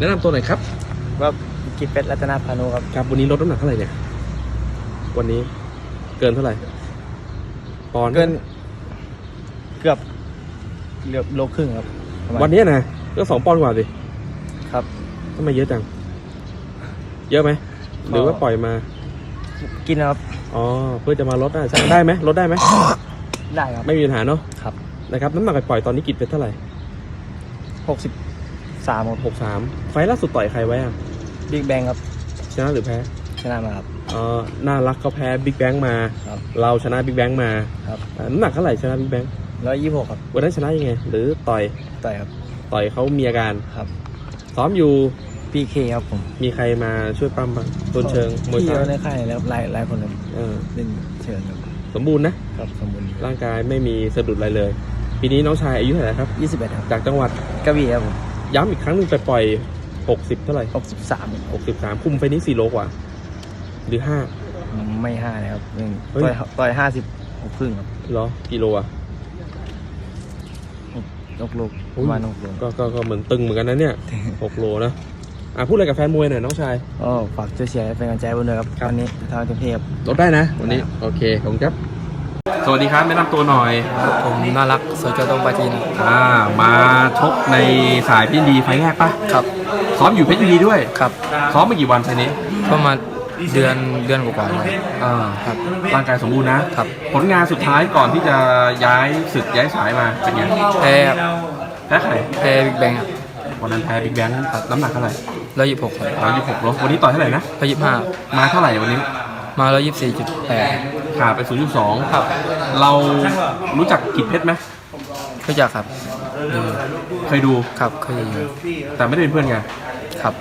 แนะนำตัวหน่อยครับว่ากิจเพชรรัตนพานุครับครับ วันนี้ลดน้ำหนักเท่าไหร่เนี่ย วันนี้เกินเท่าไหร่ปอนด์เกินเกือบเกือบโลครึ่งครับประมาณวันนี้นะก็สองปอนด์กว่าสิครับ ทำไมเยอะจัง เยอะไหมหรือว่าปล่อยมากินนะครับอ๋อเพื่อจะมาลดได้ใช่ได้ไหมลดได้ไหมได้ครับไม่มีปัญหาเนาะครับนะครับน้ำหนักไปปล่อยตอนนี้กินเป็นเท่าไหร่ หกสิบ สามครับหกสามไฟล์ล่าสุดต่อยใครไว้อะบิ๊กแบงครับชนะหรือแพ้ชนะมาครับเออน่ารักเขาแพ้บิ๊กแบงมา ครับเราชนะบิ๊กแบงมาครับอ่าน้ำหนักเท่าไหร่ชนะบิ๊กแบงร้อยยี่สิบหกครับวันนั้นชนะยังไง หรือต่อยต่อยครับต่อยเขามีอาการครับซ้อมอยู่พีเคครับผมมีใครมาช่วยปั้มบ้างต้นเชิงมวยพี่ซ้าเรายในค่ายแล้วหลายหลายคนครับเออเล่นเชิญครับสมบูรณ์นะ ครับสมบูรณ์ร่างกายไม่มีสะดุดอะไรเลย ปีนี้น้องชายอายุเท่าไหร่ครับ ยี่สิบเอ็ดครับจากจังหวัดกระบี่ครับผม ย้ำอีกครั้งหนึ่งไปปล่อยหกสิบเท่าไหร่หกสิบสามหกสิบสามคุมไฟนี้สี่โลกว่า หรือห้าไม่ห้านะครับหนึ่งเฮ้ยต่อยต่อยห้าสิบหกครึ่งครับเหรอกิโลอะหกโลอุ้ปยระมาณหกโลก็ก็ก็เหมือนตึงเหมือนกันนะเนี่ยหกโลนะอะพูดอะไรกับแฟนมวยหน่อยน้องชายก็ฝากช่วยเชียร์และเป็นกำลังใจให้ผมด้วยครับครับวันนี้ทางเต็มที่ครับลดได้นะ วันนี้โอเคขอบคุณครับ สวัสดีครับแนะนำตัวหน่อย ผมน่ารักสวยเจ้าตรงปาจีนอ่ามาชกในสายเพชรยินดีไฟล์แรกปะครับ ซ้อมอยู่เพชรยินดีด้วย ครับซ้อมมากี่วันไฟล์นี้ประมาณเดือนเดือนกว่าๆครับอ่าครับ ร่างกายสมบูรณ์นะครับ ผลงานสุดท้ายก่อนที่จะย้ายศึกย้ายสายมาเป็นไงแพ้ครับแพ้ใครแพ้บิ๊กแบงครับวันนั้นแพ้บิ๊กแบงค์น้ำหนักเท่าไหร่ร้อยยี่สิบหกครับร้อยยี่สิบหกโลวันนี้ต่อยเท่าไหร่นะร้อยยี่สิบห้ามาเท่าไหร่วันนี้ มาร้อยยี่สิบสี่จุดแปด ขาดไปศูนย์จุดสองครับ เรารู้จักกิจเพชรไหมรู้จักครับดูเคยดูครับเคยดูแต่ไม่ได้เป็นเพื่อนกันครับ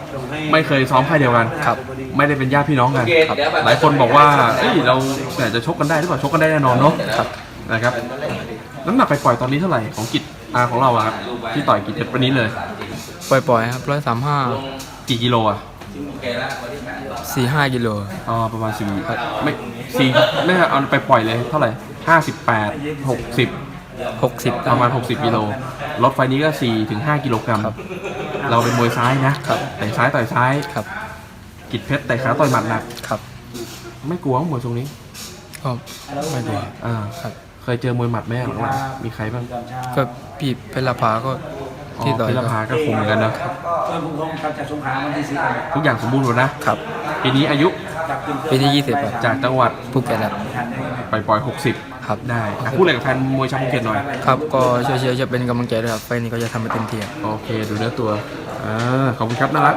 ไม่เคยซ้อมค่ายเดียวกันครับ ไม่ได้เป็นญาติพี่น้องกันครับหลายคนบอกว่าเอ้ยเราเนี่ยจะชกกันได้หรือเปล่าชกกันได้แน่นอนเนาะครับนะครับน้ำหนักไปปล่อยตอนนี้เท่าไหร่ของกิจอาของเราอะครับที่ต่อยกิจเพชรวันนี้เลย ปล่อยๆครับร้อยสามห้ากี่กิโลอะ สี่ห้ากิโลอ๋อประมาณสี่ไม่สี่ไม่เอาไปปล่อยเลยเท่าไหร่ห้าสิบแปดหกสิบหกสิบประมาณหกสิบกิโลรถไฟนี้ก็สี่ถึงห้ากิโลกรัมครับเราเป็นมวยซ้ายนะครับแต่ซ้ายต่อยซ้ายครับ กิจเพชรแต่ขาต่อยหมัดหนักครับ ไม่กลัวมวยตรงนี้ก็ไม่ดูอ่าครับ เคยเจอมวยหมัดไหมหลังๆมีใครบ้างก็พี่เพชรลาภาก็อ๋อ ที่ต่อยพิรก็พาก็คงเหมือนกันนะทุกอย่างสมบูรณ์หมดนะครับ ปีนี้อายุปีที่ยี่สิบครับจากจังหวัดภูเก็ตครับไปปล่อยหกสิบครับ ได้อะพูดอะไรกับแฟนมวยชาวภูเก็ตหน่อย ครับก็ช่วยเชียร์ช่วยเป็นกำลังใจด้วยครับไฟล์นี้ก็จะทำให้เต็มที่ครับ โอเค ดูเนื้อตัวอ่าขอบคุณครับน่ารัก